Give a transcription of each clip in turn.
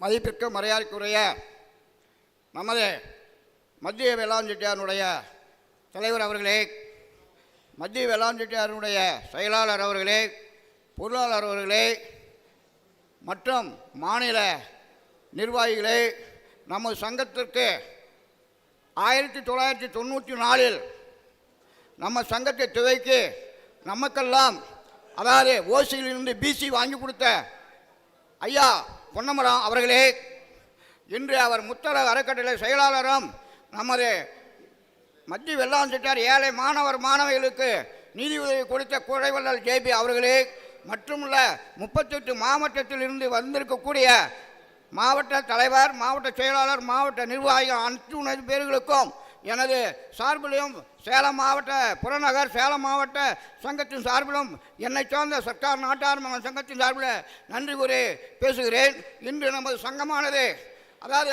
மதிப்பிற்கு மரியாதைக்குரிய நமது மத்திய வேளாண் செட்டியாருடைய தலைவர் அவர்களே மத்திய வேளாண் செட்டியாருடைய செயலாளர் அவர்களே பொருளாளர் அவர்களே மற்றும் மாநில நிர்வாகிகளே நமது சங்கத்திற்கு ஆயிரத்தி தொள்ளாயிரத்தி தொண்ணூற்றி நாலில் நம்ம சங்கத்தை துவைக்கு நமக்கெல்லாம் அதாவது ஓசியிலிருந்து பிசி வாங்கி கொடுத்த ஐயா பொன்னமரம் அவர்களே இன்று அவர் முத்தர அறக்கட்டளை செயலாளரும் நமது மத்திய வெள்ளாந்திட்டார் ஏழை மாணவர் மாணவிகளுக்கு நிதி உதவி கொடுத்த குறைவல்லல் ஜேபி அவர்களே மற்றுமுள்ள முப்பத்தெட்டு மாவட்டத்தில் இருந்து வந்திருக்கக்கூடிய மாவட்ட தலைவர் மாவட்ட செயலாளர் மாவட்ட நிர்வாகிகள் அனைத்து பேர்களுக்கும் எனது சார்பிலும் சேலம் மாவட்ட புறநகர் சேலம் மாவட்ட சங்கத்தின் சார்பிலும் என்னை சார்ந்த சர்க்கார் நாட்டார் மகன் சங்கத்தின் சார்பில் நன்றி கூறி பேசுகிறேன். இன்று நமது சங்கமானது அதாவது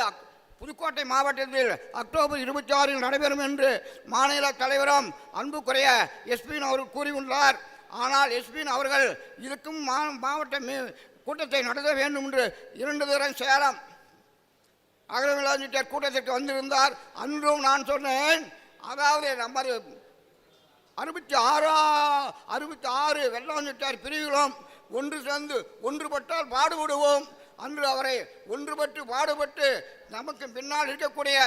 புதுக்கோட்டை மாவட்டத்தில் அக்டோபர் இருபத்தி ஆறில் நடைபெறும் என்று மாநில தலைவரும் அன்புக்குரிய எஸ்பின் அவர்கள் கூறியுள்ளார். ஆனால் எஸ்பின் அவர்கள் இதுக்கும் மா மாவட்ட கூட்டத்தை நடத்த வேண்டும் என்று இரண்டு தரம் சேலம் அகலவிழாஞ்சிட்டர் கூட்டத்திற்கு வந்திருந்தார். அன்றும் நான் சொன்னேன். அதாவது நம்ம அறுபத்தி ஆறா அறுபத்தி ஆறு வெள்ளாஞ்சிட்டார் பிரிவுகளும் ஒன்று சேர்ந்து ஒன்றுபட்டால் பாடுபடுவோம். அன்று அவரை ஒன்றுபட்டு பாடுபட்டு நமக்கு பின்னால் இருக்கக்கூடிய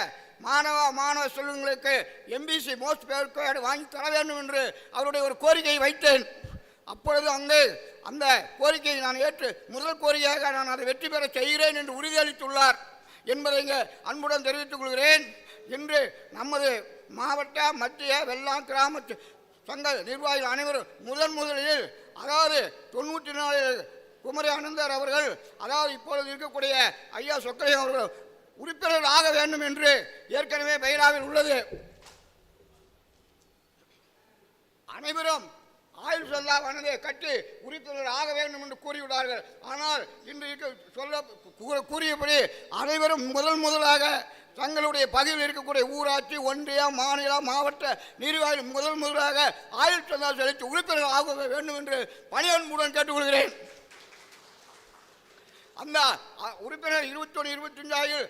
மாணவ மாணவ செல்வங்களுக்கு எம்பிசி மோஸ்ட் பேர்கோடு வாங்கி தர வேண்டும் என்று அவருடைய ஒரு கோரிக்கையை வைத்தேன். அப்பொழுது அங்கே அந்த கோரிக்கையை நான் ஏற்று முதல் கோரிக்கையாக நான் அதை வெற்றி பெற செய்கிறேன் என்று உறுதியளித்துள்ளார். என்பதை இங்கே அன்புடன் தெரிவித்துக் கொள்கிறேன். இன்று நமது மாவட்ட மத்திய வெள்ளாம் கிராம சங்க நிர்வாகிகள் அனைவரும் முதன் முதலில் அதாவது தொண்ணூற்றி நாலு குமரி அனந்தர் அவர்கள் அதாவது இப்பொழுது இருக்கக்கூடிய ஐயா சொக்கரை அவர்கள் உறுப்பினர் ஆக வேண்டும் என்று ஏற்கனவே பைராவில் உள்ளது. அனைவரும் ஆயுள் சொல்லா வனதை கட்டி உறுப்பினர் ஆக வேண்டும் என்று கூறிவிட்டார்கள். ஆனால் இன்றைக்கு சொல்ல கூற- கூறியபடி அனைவரும் முதல் முதலாக தங்களுடைய பகுதியில் இருக்கக்கூடிய ஊராட்சி ஒன்றிய மாநில மாவட்ட நிர்வாகிகள் முதல் முதலாக ஆயுள் சந்தா செலுத்தி உறுப்பினர் ஆக வேண்டும் என்று பணியன்புடன் கேட்டுக்கொள்கிறேன். அந்த உறுப்பினர் இருபத்தொன்று இருபத்தஞ்சாயில்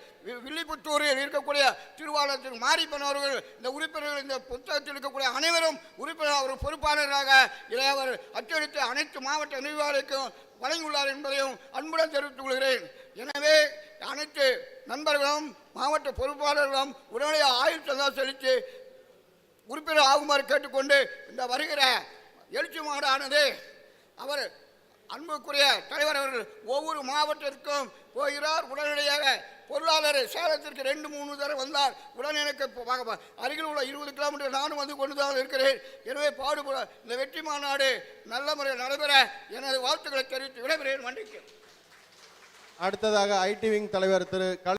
வில்லிபுத்தூரில் இருக்கக்கூடிய திருவாளத்தில் மாரிப்பன் அவர்கள் இந்த உறுப்பினர்கள் இந்த புத்தகத்தில் இருக்கக்கூடிய அனைவரும் உறுப்பினர் அவர் பொறுப்பாளராக இதை அவர் அச்சடித்து அனைத்து மாவட்ட நிர்வாகிகளுக்கும் வழங்கியுள்ளார் என்பதையும் அன்புடன் தெரிவித்துக் கொள்கிறேன். எனவே அனைத்து நண்பர்களும் மாவட்ட பொறுப்பாளர்களும் உடனடியாக ஆயுள் சந்தா செலுத்தி உறுப்பினர் ஆகுமாறு கேட்டுக்கொண்டு இந்த வருகிற எழுச்சி மாடானது அவர் அன்புக்குரிய தலைவர் அவர்கள் ஒவ்வொரு மாவட்டத்திற்கும் போகிறார். உடனடியாக பொருளாளர் சேலத்திற்கு ரெண்டு மூணு தடவை வந்தார். உடனே எனக்கு அருகில் உள்ள இருபது கிலோமீட்டர் நானும் வந்து கொண்டு தான் இருக்கிறேன். எனவே பாடுபட இந்த வெற்றி மாநாடு நல்ல முறையில் நடைபெற எனது வாழ்த்துக்களை தெரிவித்து விடைபெறுகிறேன். மன்னிக்கு அடுத்ததாக ஐடி விங் தலைவர் திரு